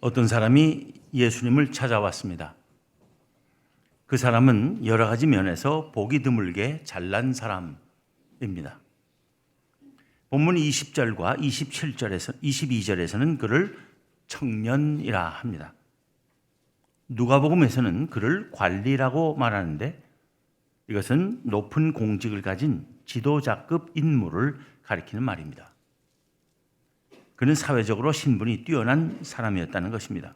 어떤 사람이 예수님을 찾아왔습니다. 그 사람은 여러 가지 면에서 보기 드물게 잘난 사람입니다. 본문 20절과 27절에서 22절에서는 그를 청년이라 합니다. 누가복음에서는 그를 관리라고 말하는데 이것은 높은 공직을 가진 지도자급 인물을 가리키는 말입니다. 그는 사회적으로 신분이 뛰어난 사람이었다는 것입니다.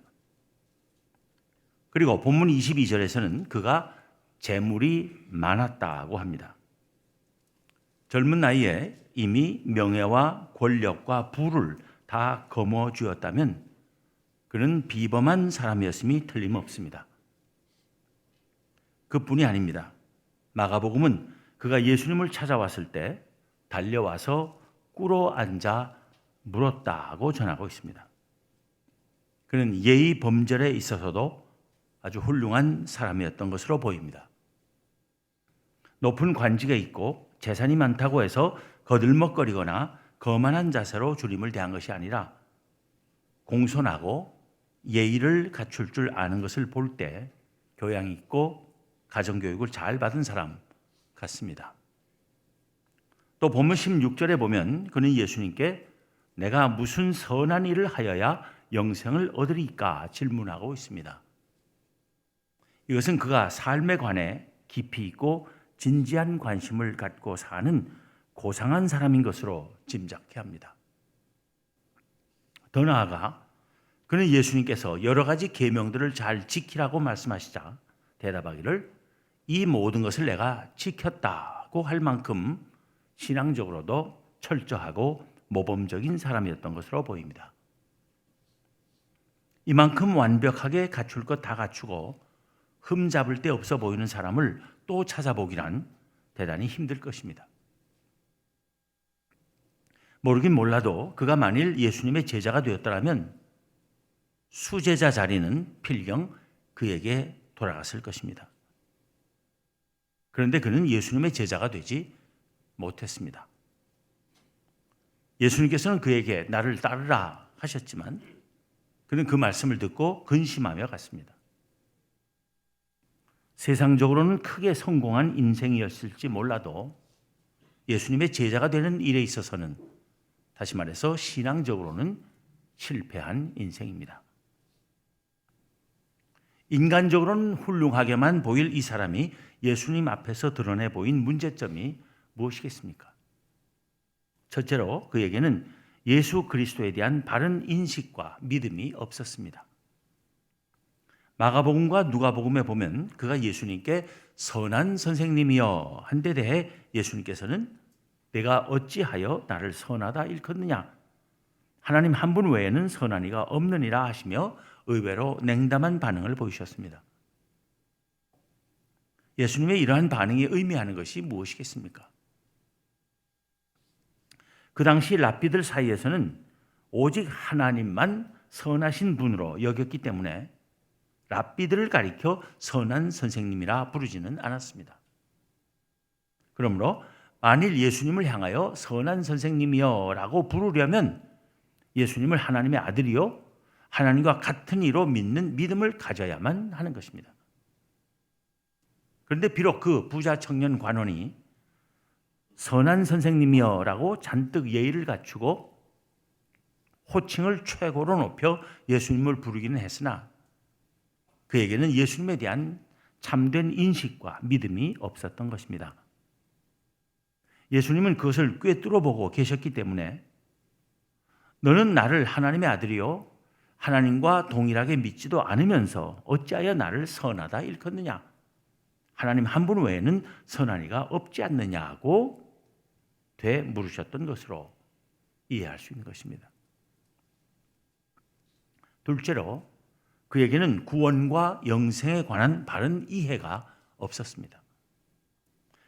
그리고 본문 22절에서는 그가 재물이 많았다고 합니다. 젊은 나이에 이미 명예와 권력과 부를 다 거머 쥐었다면 그는 비범한 사람이었음이 틀림없습니다. 그뿐이 아닙니다. 마가복음은 그가 예수님을 찾아왔을 때 달려와서 꿇어 앉아 물었다고 전하고 있습니다. 그는 예의 범절에 있어서도 아주 훌륭한 사람이었던 것으로 보입니다. 높은 관직에 있고 재산이 많다고 해서 거들먹거리거나 거만한 자세로 주님을 대한 것이 아니라 공손하고 예의를 갖출 줄 아는 것을 볼 때 교양 있고 가정교육을 잘 받은 사람 같습니다. 또 본문 16절에 보면 그는 예수님께 내가 무슨 선한 일을 하여야 영생을 얻으리까 질문하고 있습니다. 이것은 그가 삶에 관해 깊이 있고 진지한 관심을 갖고 사는 고상한 사람인 것으로 짐작해 합니다. 더 나아가 그는 예수님께서 여러 가지 계명들을 잘 지키라고 말씀하시자 대답하기를 이 모든 것을 내가 지켰다고 할 만큼 신앙적으로도 철저하고 모범적인 사람이었던 것으로 보입니다. 이만큼 완벽하게 갖출 것 다 갖추고 흠 잡을 데 없어 보이는 사람을 또 찾아보기란 대단히 힘들 것입니다. 모르긴 몰라도 그가 만일 예수님의 제자가 되었더라면 수제자 자리는 필경 그에게 돌아갔을 것입니다. 그런데 그는 예수님의 제자가 되지 못했습니다. 예수님께서는 그에게 나를 따르라 하셨지만 그는 그 말씀을 듣고 근심하며 갔습니다. 세상적으로는 크게 성공한 인생이었을지 몰라도 예수님의 제자가 되는 일에 있어서는 다시 말해서 신앙적으로는 실패한 인생입니다. 인간적으로는 훌륭하게만 보일 이 사람이 예수님 앞에서 드러내 보인 문제점이 무엇이겠습니까? 첫째로 그에게는 예수 그리스도에 대한 바른 인식과 믿음이 없었습니다. 마가복음과 누가복음에 보면 그가 예수님께 선한 선생님이여 한 데 대해 예수님께서는 내가 어찌하여 나를 선하다 일컫느냐 하나님 한 분 외에는 선한 이가 없느니라 하시며 의외로 냉담한 반응을 보이셨습니다. 예수님의 이러한 반응이 의미하는 것이 무엇이겠습니까? 그 당시 랍비들 사이에서는 오직 하나님만 선하신 분으로 여겼기 때문에 랍비들을 가리켜 선한 선생님이라 부르지는 않았습니다. 그러므로 만일 예수님을 향하여 선한 선생님이여라고 부르려면 예수님을 하나님의 아들이요 하나님과 같은 이로 믿는 믿음을 가져야만 하는 것입니다. 그런데 비록 그 부자 청년 관원이 선한 선생님이여라고 잔뜩 예의를 갖추고 호칭을 최고로 높여 예수님을 부르기는 했으나 그에게는 예수님에 대한 참된 인식과 믿음이 없었던 것입니다. 예수님은 그것을 꿰뚫어 보고 계셨기 때문에 너는 나를 하나님의 아들이요 하나님과 동일하게 믿지도 않으면서 어찌하여 나를 선하다 일컫느냐? 하나님 한 분 외에는 선한 이가 없지 않느냐고 되 물으셨던 것으로 이해할 수 있는 것입니다. 둘째로 그에게는 구원과 영생에 관한 바른 이해가 없었습니다.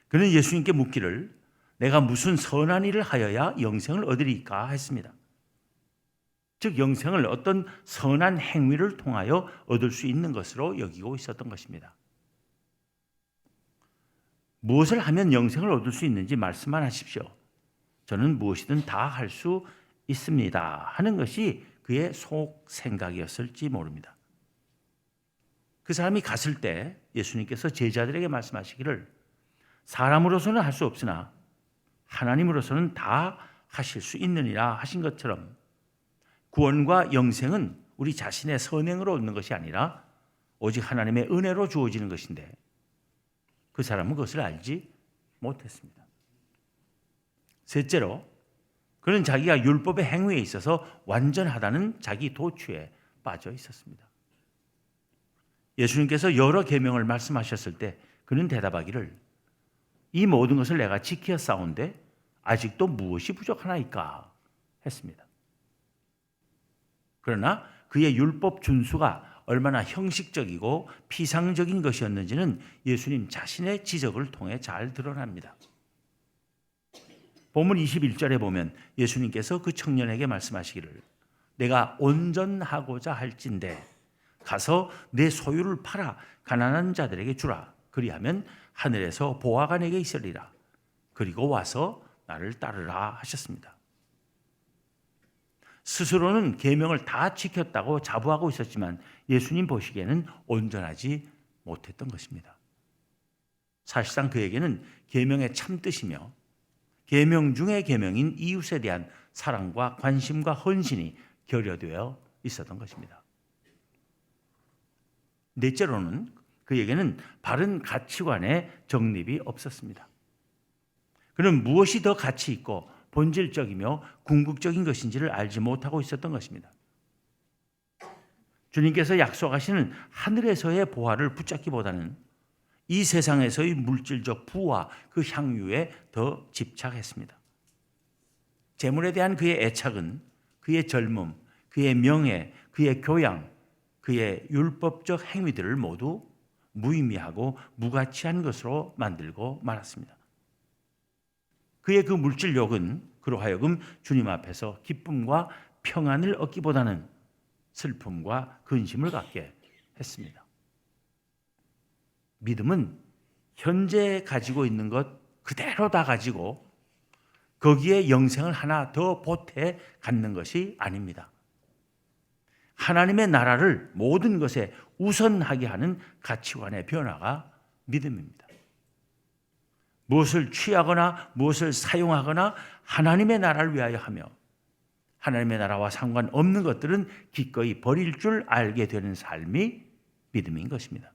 그는 예수님께 묻기를 내가 무슨 선한 일을 하여야 영생을 얻으리까 했습니다. 즉 영생을 어떤 선한 행위를 통하여 얻을 수 있는 것으로 여기고 있었던 것입니다. 무엇을 하면 영생을 얻을 수 있는지 말씀만 하십시오. 저는 무엇이든 다 할 수 있습니다. 하는 것이 그의 속 생각이었을지 모릅니다. 그 사람이 갔을 때 예수님께서 제자들에게 말씀하시기를 사람으로서는 할 수 없으나 하나님으로서는 다 하실 수 있느니라 하신 것처럼 구원과 영생은 우리 자신의 선행으로 얻는 것이 아니라 오직 하나님의 은혜로 주어지는 것인데 그 사람은 그것을 알지 못했습니다. 셋째로 그는 자기가 율법의 행위에 있어서 완전하다는 자기 도취에 빠져 있었습니다. 예수님께서 여러 계명을 말씀하셨을 때 그는 대답하기를 이 모든 것을 내가 지켜 싸운데 아직도 무엇이 부족하나이까 했습니다. 그러나 그의 율법 준수가 얼마나 형식적이고 피상적인 것이었는지는 예수님 자신의 지적을 통해 잘 드러납니다. 본문 21절에 보면 예수님께서 그 청년에게 말씀하시기를 내가 온전하고자 할진대 가서 내 소유를 팔아 가난한 자들에게 주라 그리하면 하늘에서 보화가 내게 있으리라 그리고 와서 나를 따르라 하셨습니다. 스스로는 계명을 다 지켰다고 자부하고 있었지만 예수님 보시기에는 온전하지 못했던 것입니다. 사실상 그에게는 계명의 참 뜻이며 계명 중의 계명인 이웃에 대한 사랑과 관심과 헌신이 결여되어 있었던 것입니다. 넷째로는 그에게는 바른 가치관의 정립이 없었습니다. 그는 무엇이 더 가치 있고 본질적이며 궁극적인 것인지를 알지 못하고 있었던 것입니다. 주님께서 약속하시는 하늘에서의 보화를 붙잡기보다는 이 세상에서의 물질적 부와 그 향유에 더 집착했습니다. 재물에 대한 그의 애착은 그의 젊음, 그의 명예, 그의 교양, 그의 율법적 행위들을 모두 무의미하고 무가치한 것으로 만들고 말았습니다. 그의 그 물질욕은 그로 하여금 주님 앞에서 기쁨과 평안을 얻기보다는 슬픔과 근심을 갖게 했습니다. 믿음은 현재 가지고 있는 것 그대로 다 가지고 거기에 영생을 하나 더 보태 갖는 것이 아닙니다. 하나님의 나라를 모든 것에 우선하게 하는 가치관의 변화가 믿음입니다. 무엇을 취하거나 무엇을 사용하거나 하나님의 나라를 위하여 하며 하나님의 나라와 상관없는 것들은 기꺼이 버릴 줄 알게 되는 삶이 믿음인 것입니다.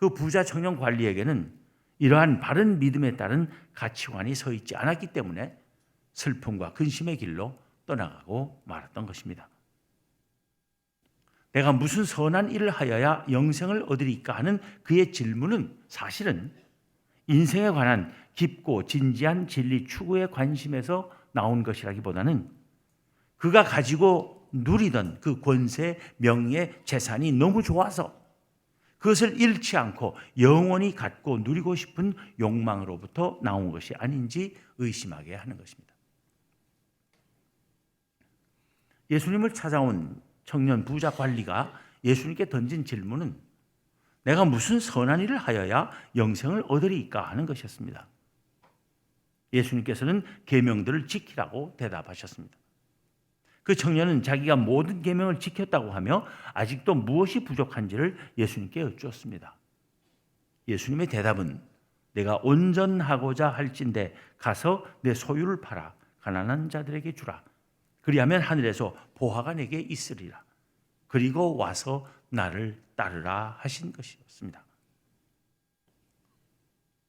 그 부자 청년 관리에게는 이러한 바른 믿음에 따른 가치관이 서 있지 않았기 때문에 슬픔과 근심의 길로 떠나가고 말았던 것입니다. 내가 무슨 선한 일을 하여야 영생을 얻으리까 하는 그의 질문은 사실은 인생에 관한 깊고 진지한 진리 추구의 관심에서 나온 것이라기보다는 그가 가지고 누리던 그 권세, 명예, 재산이 너무 좋아서 그것을 잃지 않고 영원히 갖고 누리고 싶은 욕망으로부터 나온 것이 아닌지 의심하게 하는 것입니다. 예수님을 찾아온 청년 부자 관리가 예수님께 던진 질문은 내가 무슨 선한 일을 하여야 영생을 얻으리까 하는 것이었습니다. 예수님께서는 계명들을 지키라고 대답하셨습니다. 그 청년은 자기가 모든 계명을 지켰다고 하며 아직도 무엇이 부족한지를 예수님께 여쭈었습니다. 예수님의 대답은 내가 온전하고자 할진대 가서 내 소유를 팔아 가난한 자들에게 주라. 그리하면 하늘에서 보화가 내게 있으리라. 그리고 와서 나를 따르라 하신 것이었습니다.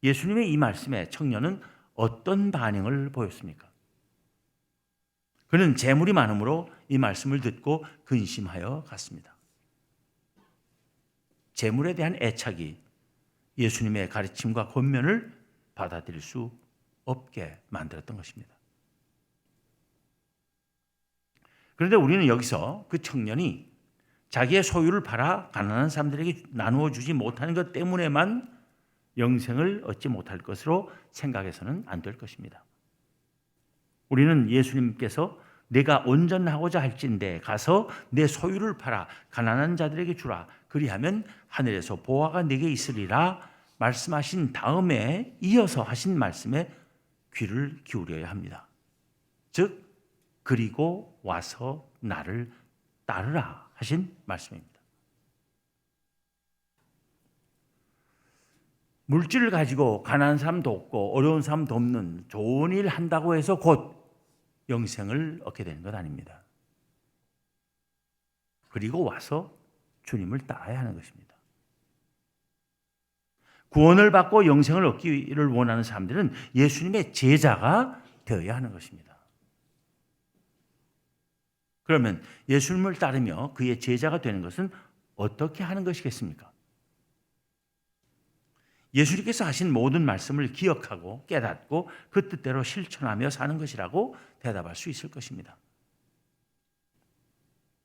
예수님의 이 말씀에 청년은 어떤 반응을 보였습니까? 그는 재물이 많으므로 이 말씀을 듣고 근심하여 갔습니다. 재물에 대한 애착이 예수님의 가르침과 권면을 받아들일 수 없게 만들었던 것입니다. 그런데 우리는 여기서 그 청년이 자기의 소유를 팔아 가난한 사람들에게 나누어 주지 못하는 것 때문에만 영생을 얻지 못할 것으로 생각해서는 안 될 것입니다. 우리는 예수님께서 내가 온전하고자 할진대 가서 내 소유를 팔아 가난한 자들에게 주라 그리하면 하늘에서 보화가 내게 있으리라 말씀하신 다음에 이어서 하신 말씀에 귀를 기울여야 합니다. 즉 그리고 와서 나를 따르라 하신 말씀입니다. 물질을 가지고 가난한 사람 돕고 어려운 사람 돕는 좋은 일 한다고 해서 곧 영생을 얻게 되는 것 아닙니다. 그리고 와서 주님을 따라야 하는 것입니다. 구원을 받고 영생을 얻기를 원하는 사람들은 예수님의 제자가 되어야 하는 것입니다. 그러면 예수님을 따르며 그의 제자가 되는 것은 어떻게 하는 것이겠습니까? 예수님께서 하신 모든 말씀을 기억하고 깨닫고 그 뜻대로 실천하며 사는 것이라고 대답할 수 있을 것입니다.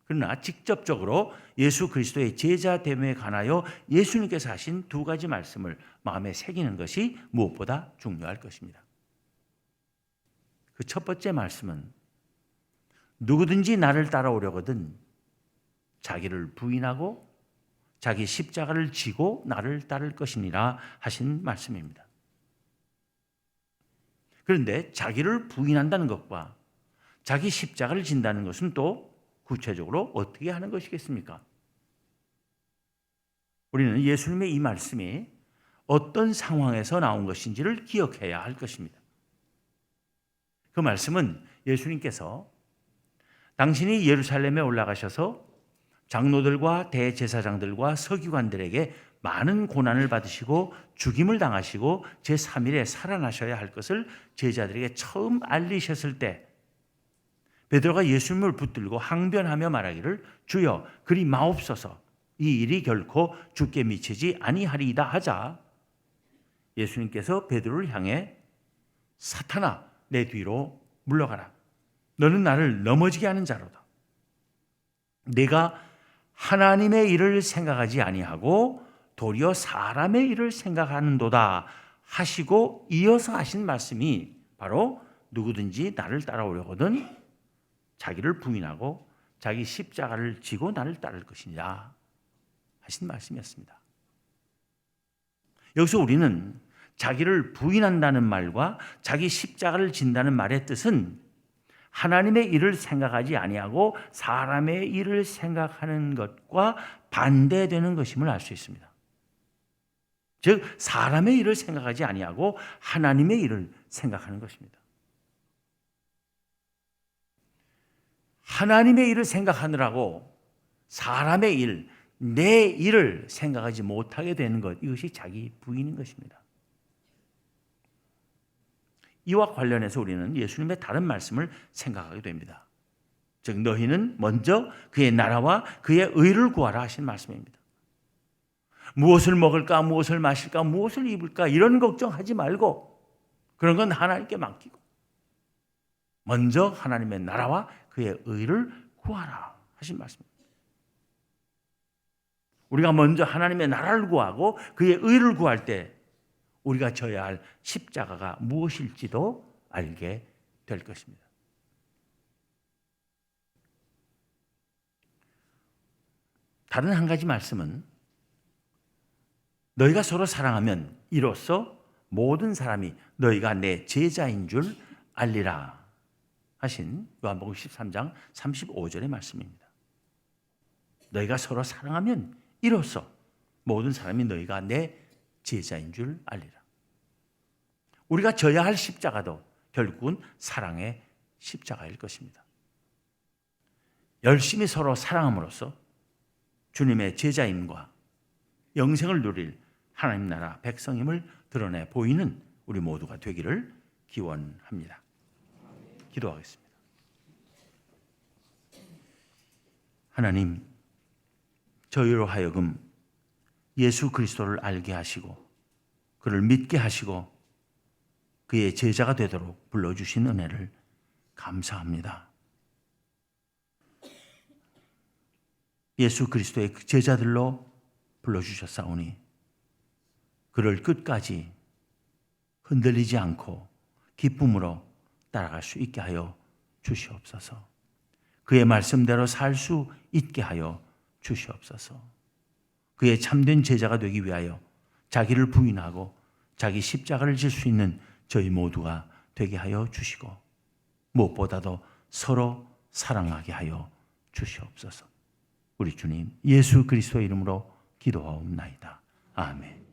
그러나 직접적으로 예수 그리스도의 제자 됨에 관하여 예수님께서 하신 두 가지 말씀을 마음에 새기는 것이 무엇보다 중요할 것입니다. 그 첫 번째 말씀은 누구든지 나를 따라오려거든 자기를 부인하고 자기 십자가를 지고 나를 따를 것이니라 하신 말씀입니다. 그런데 자기를 부인한다는 것과 자기 십자가를 진다는 것은 또 구체적으로 어떻게 하는 것이겠습니까? 우리는 예수님의 이 말씀이 어떤 상황에서 나온 것인지를 기억해야 할 것입니다. 그 말씀은 예수님께서 당신이 예루살렘에 올라가셔서 장로들과 대제사장들과 서기관들에게 많은 고난을 받으시고 죽임을 당하시고 제3일에 살아나셔야 할 것을 제자들에게 처음 알리셨을 때 베드로가 예수님을 붙들고 항변하며 말하기를 주여 그리 마옵소서. 이 일이 결코 죽게 미치지 아니하리이다 하자. 예수님께서 베드로를 향해 사탄아 내 뒤로 물러가라. 너는 나를 넘어지게 하는 자로다. 내가 하나님의 일을 생각하지 아니하고 도리어 사람의 일을 생각하는도다 하시고 이어서 하신 말씀이 바로 누구든지 나를 따라오려거든 자기를 부인하고 자기 십자가를 지고 나를 따를 것이냐 하신 말씀이었습니다. 여기서 우리는 자기를 부인한다는 말과 자기 십자가를 진다는 말의 뜻은 하나님의 일을 생각하지 아니하고 사람의 일을 생각하는 것과 반대되는 것임을 알 수 있습니다. 즉 사람의 일을 생각하지 아니하고 하나님의 일을 생각하는 것입니다. 하나님의 일을 생각하느라고 사람의 일, 내 일을 생각하지 못하게 되는 것, 이것이 자기 부인인 것입니다. 이와 관련해서 우리는 예수님의 다른 말씀을 생각하게 됩니다. 즉, 너희는 먼저 그의 나라와 그의 의를 구하라 하신 말씀입니다. 무엇을 먹을까, 무엇을 마실까, 무엇을 입을까, 이런 걱정하지 말고, 그런 건 하나님께 맡기고, 먼저 하나님의 나라와 그의 의를 구하라 하신 말씀입니다. 우리가 먼저 하나님의 나라를 구하고 그의 의를 구할 때 우리가 져야 할 십자가가 무엇일지도 알게 될 것입니다. 다른 한 가지 말씀은 너희가 서로 사랑하면 이로써 모든 사람이 너희가 내 제자인 줄 알리라 하신 요한복음 13장 35절의 말씀입니다. 너희가 서로 사랑하면 이로써 모든 사람이 너희가 내 제자인 줄 알리라. 우리가 져야 할 십자가도 결국은 사랑의 십자가일 것입니다. 열심히 서로 사랑함으로써 주님의 제자임과 영생을 누릴 하나님 나라 백성임을 드러내 보이는 우리 모두가 되기를 기원합니다. 기도하겠습니다. 하나님, 저희로 하여금 예수 그리스도를 알게 하시고 그를 믿게 하시고 그의 제자가 되도록 불러주신 은혜를 감사합니다. 예수 그리스도의 제자들로 불러주셨사오니 그를 끝까지 흔들리지 않고 기쁨으로 따라갈 수 있게 하여 주시옵소서. 그의 말씀대로 살 수 있게 하여 주시옵소서. 그의 참된 제자가 되기 위하여 자기를 부인하고 자기 십자가를 질 수 있는 저희 모두가 되게 하여 주시고 무엇보다도 서로 사랑하게 하여 주시옵소서. 우리 주님 예수 그리스도의 이름으로 기도하옵나이다. 아멘.